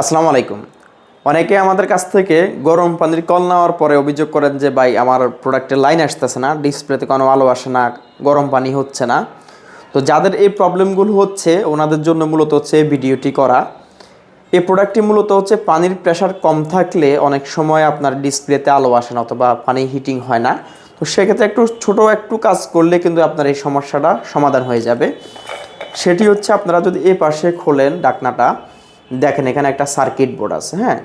আসসালামু আলাইকুম। অনেকে আমাদের কাছ থেকে গরম পানির কল নেওয়ার পরে অভিযোগ করেন যে, ভাই, আমার প্রোডাক্টের লাইন আসতেছে না, ডিসপ্লেতে কোনো আলো আসে না, গরম পানি হচ্ছে না। তো যাদের এই প্রবলেমগুলো হচ্ছে, ওনাদের জন্য মূলত হচ্ছে এই ভিডিওটি করা। এই প্রোডাক্টটি মূলত হচ্ছে পানির প্রেশার কম থাকলে অনেক সময় আপনার ডিসপ্লেতে আলো আসে না অথবা পানি হিটিং হয় না। তো সেক্ষেত্রে একটু ছোট একটু কাজ করলে কিন্তু আপনার এই সমস্যাটা সমাধান হয়ে যাবে। সেটি হচ্ছে আপনারা যদি এ পাশে খোলেন ডাকনাটা দেখেন, এখানে একটা সার্কিট বোর্ড আছে হ্যাঁ?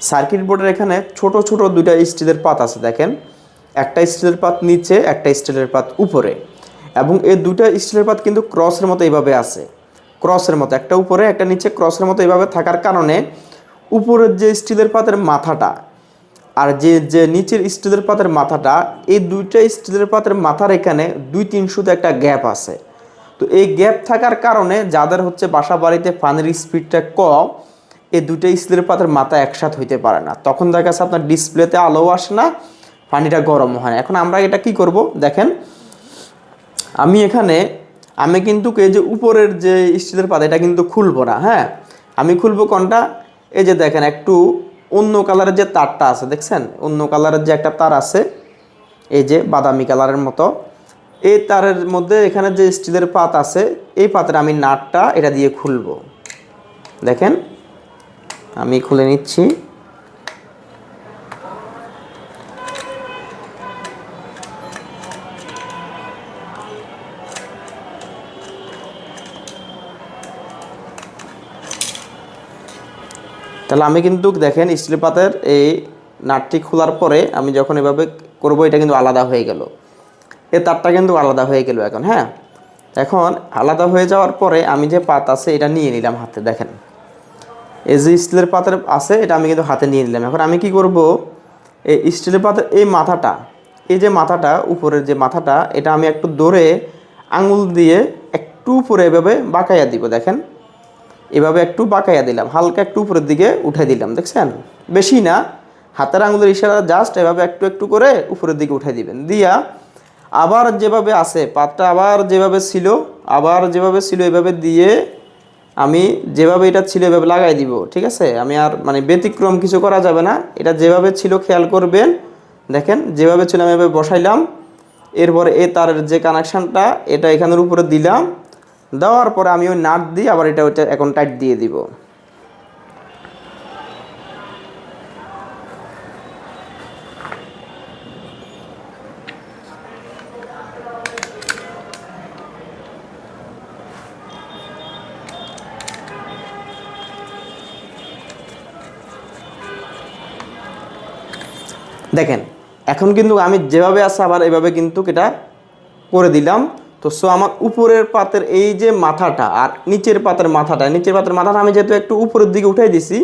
সার্কিট বোর্ডের এখানে ছোট ছোট দুইটা স্টিলের পাত আছে, দেখেন। একটা স্টিলের পাত নিচে, একটা স্টিলের পাত উপরে। এবং এই দুইটা স্টিলের পাত কিন্তু ক্রসের মতো এইভাবে আছে। ক্রসের মতো, একটা উপরে, একটা নিচে ক্রসের মতো এইভাবে থাকার কারণে উপরের যে স্টিলের পাতের মাথাটা আর যে যে নিচের স্টিলের পাতের মাথাটা, এই দুইটা স্টিলের পাতের মাথার এখানে দুই তিন শুধু একটা গ্যাপ আছে। তো এই গ্যাপ থাকার কারণে যাদের হচ্ছে বাসা বাড়িতে পানির স্পিডটা কম, এই দুটো স্টিলের পাতের মাথা একসাথে হইতে পারে না। তখন দেখা যাচ্ছে আপনার ডিসপ্লেতে আলো আসে না, পানিটা গরম হয় না। এখন আমরা এটা কি করব? দেখেন, আমি এখানে, আমি কিন্তু এই যে উপরের যে স্টিলের পাতা, এটা কিন্তু খুলবো না হ্যাঁ? আমি খুলবো কোনটা? এই যে দেখেন, একটু অন্য কালারের যে তারটা আছে, দেখছেন? অন্য কালারের যে একটা তার আছে, এই যে বাদামি কালারের মতো। এই তারের মধ্যে এখানে যে স্টিলের পাত আছে, এই পাতের আমি নাটটা এটা দিয়ে খুলবো। দেখেন, আমি খুলে নিচ্ছি। তাহলে আমি কিন্তু দেখেন স্টিল পাতের এই নাটটি খোলার পরে আমি যখন এভাবে করব, এটা কিন্তু আলাদা হয়ে গেল। এ তারটা কিন্তু আলাদা হয়ে গেল এখন হ্যাঁ? এখন আলাদা হয়ে যাওয়ার পরে আমি যে পাত আছে, এটা নিয়ে নিলাম হাতে, দেখেন। এই যে স্টিলের পাতের আছে, এটা আমি কিন্তু হাতে নিয়ে নিলাম। এখন আমি কি করব? এই স্টিলের পাতের এই মাথাটা, এই যে মাথাটা, উপরের যে মাথাটা, এটা আমি একটু ধরে আঙুল দিয়ে একটু উপরে এভাবে বাঁকাইয়া দিব, দেখেন। এভাবে একটু বাঁকাইয়া দিলাম, হালকা একটু উপরের দিকে উঠে দিলাম, দেখছেন? বেশি না, হাতের আঙুলের ইশারা জাস্ট এভাবে একটু একটু করে উপরের দিকে উঠে দিবেন। দিয়া আবার যেভাবে আছে, পাতটা আবার যেভাবে ছিল, আবার যেভাবে ছিল, এভাবে দিয়ে আমি যেভাবে এটা ছিল, এভাবে লাগাই দিব, ঠিক আছে? আমি আর মানে ব্যতিক্রম কিছু করা যাবে না। এটা যেভাবে ছিল, খেয়াল করবেন। দেখেন, যেভাবে ছিল, আমি এভাবে বসাইলাম। এরপরে এ তারের যে কানেকশানটা এটা এখানের উপরে দিলাম। দেওয়ার পরে আমি ওই নাট দিয়ে আবার এটা ওইটা এখন টাইট দিয়ে দিব। দেখেন, এখন কিন্তু আমি যেভাবে আছে আবার এভাবে কিন্তু এটা করে দিলাম। তো সো আমার উপরের পাতের এই যে মাথাটা আর নিচের পাতের মাথাটা, নিচের পাতের মাথাটা আমি যেহেতু একটু উপরের দিকে উঠাই দিছি,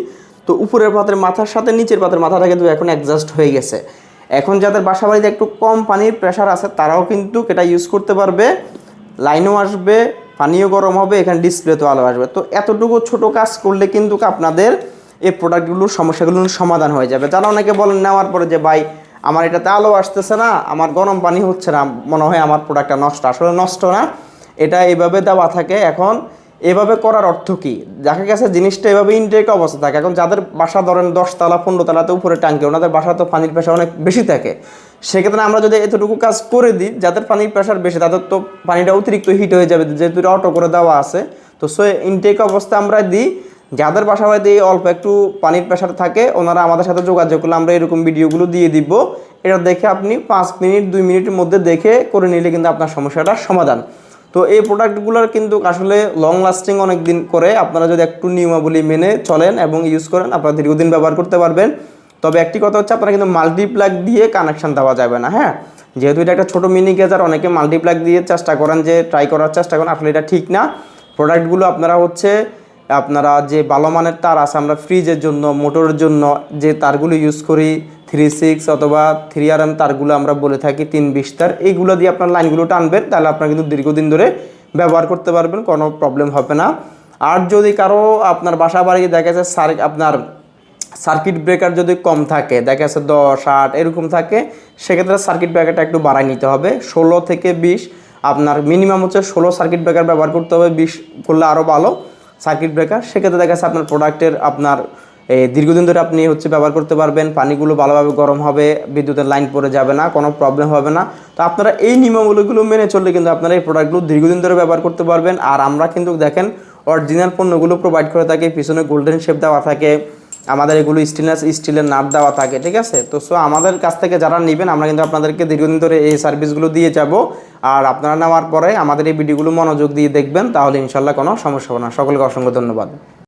তো উপরের পাতের মাথার সাথে নিচের পাতের মাথাটা কিন্তু এখন অ্যাডজাস্ট হয়ে গেছে। এখন যাদের বাসা বাড়িতে একটু কম পানির প্রেশার আছে, তারাও কিন্তু এটা ইউজ করতে পারবে। লাইনও আসবে, পানিও গরম হবে, এখানে ডিসপ্লেতেও আলো আসবে। তো, এতটুকু ছোট কাজ করলে কিন্তু আপনাদের এই প্রোডাক্টগুলোর সমস্যাগুলোর সমাধান হয়ে যাবে। যারা অনেকে বলেন নেওয়ার পরে যে, ভাই, আমার এটাতে আলো আসতেছে না, আমার গরম পানি হচ্ছে না, মনে হয় আমার প্রোডাক্টটা নষ্ট। আসলে নষ্ট না, এটা এইভাবে দেওয়া থাকে। এখন এভাবে করার অর্থ কি? দেখা গেছে জিনিসটা এভাবে ইনটেক অবস্থা থাকে। এখন যাদের বাসা ধরেন দশতলা পনেরো তলাতে উপরে টাঙ্কি ওনাদের বাসা তো পানির প্রেশার অনেক বেশি থাকে। সেক্ষেত্রে আমরা যদি এতটুকু কাজ করে দিই, যাদের পানির প্রেশার বেশি, তাদের তো পানিটা অতিরিক্ত হিট হয়ে যাবে, যেহেতু অটো করে দেওয়া আছে। তো সো ইনটেক অবস্থা আমরা দিই যাদের বাসা বাড়িতে অল্প একটু পানির প্রেশার থাকে, ওনারা আমাদের সাথে যোগাযোগ করলে আমরা এরকম ভিডিওগুলো দিয়ে দিব। এটা দেখে আপনি পাঁচ মিনিট, দুই মিনিটের মধ্যে দেখে করে নিলে কিন্তু আপনার সমস্যাটার সমাধান। তো এই প্রোডাক্টগুলোর কিন্তু আসলে লং লাস্টিং অনেক দিন করে আপনারা যদি একটু নিয়মাবলী মেনে চলেন এবং ইউজ করেন, আপনারা দীর্ঘদিন ব্যবহার করতে পারবেন। তবে একটি কথা হচ্ছে, আপনারা কিন্তু মাল্টিপ্লাগ দিয়ে কানেকশান দেওয়া যাবে না হ্যাঁ? যেহেতু এটা একটা ছোটো মিনি গেজার অনেকে মাল্টিপ্লাগ দিয়ে চেষ্টা করেন যে ট্রাই করার চেষ্টা করেন, আসলে এটা ঠিক না। প্রোডাক্টগুলো আপনারা হচ্ছে আপনারা যে ভালো মানের তার আছে, আমরা ফ্রিজের জন্য মোটরের জন্য যে তারগুলো ইউজ করি থ্রি সিক্স অথবা থ্রি আর এম তারগুলো আমরা বলে থাকি তিন বিশ তার, এইগুলো দিয়ে আপনার লাইনগুলো টানবেন, তাহলে আপনারা কিন্তু দীর্ঘদিন ধরে ব্যবহার করতে পারবেন, কোনো প্রবলেম হবে না। আর যদি কারও আপনার বাসা বাড়ি দেখা যাচ্ছে সার, আপনার সার্কিট ব্রেকার যদি কম থাকে, দেখা যাচ্ছে দশ, আট, এরকম থাকে, সেক্ষেত্রে সার্কিট ব্রেকারটা একটু বাড়াই নিতে হবে। ষোলো থেকে বিশ, আপনার মিনিমাম হচ্ছে ষোলো সার্কিট ব্রেকার ব্যবহার করতে হবে, বিশ করলে আরও ভালো। সার্কিট ব্রেকার সেক্ষেত্রে দেখা যাচ্ছে আপনার প্রোডাক্টের আপনার দীর্ঘদিন ধরে আপনি হচ্ছে ব্যবহার করতে পারবেন, পানিগুলো ভালোভাবে গরম হবে, বিদ্যুতের লাইন পড়ে যাবে না, কোনো প্রবলেম হবে না। তো আপনারা এই নিয়মাবলীগুলো মেনে চললে কিন্তু আপনারা এই প্রোডাক্টগুলো দীর্ঘদিন ধরে ব্যবহার করতে পারবেন। আর আমরা কিন্তু দেখেন অরিজিনাল পণ্যগুলো প্রোভাইড করে থাকে, পিছনে গোল্ডেন শেপ দেওয়া থাকে আমাদের এগুলো স্টেনলেস স্টিলের নাট দেওয়া থাকে, ঠিক আছে? তো সো আমাদের কাছ থেকে যারা নেবেন, আমরা কিন্তু আপনাদেরকে দীর্ঘদিন ধরে এই সার্ভিসগুলো দিয়ে যাব। আর আপনারা নেওয়ার পরে আমাদের এই ভিডিওগুলো মনোযোগ দিয়ে দেখবেন, তাহলে ইনশাল্লাহ কোনো সমস্যা হবে না। সকলকে অসংখ্য ধন্যবাদ।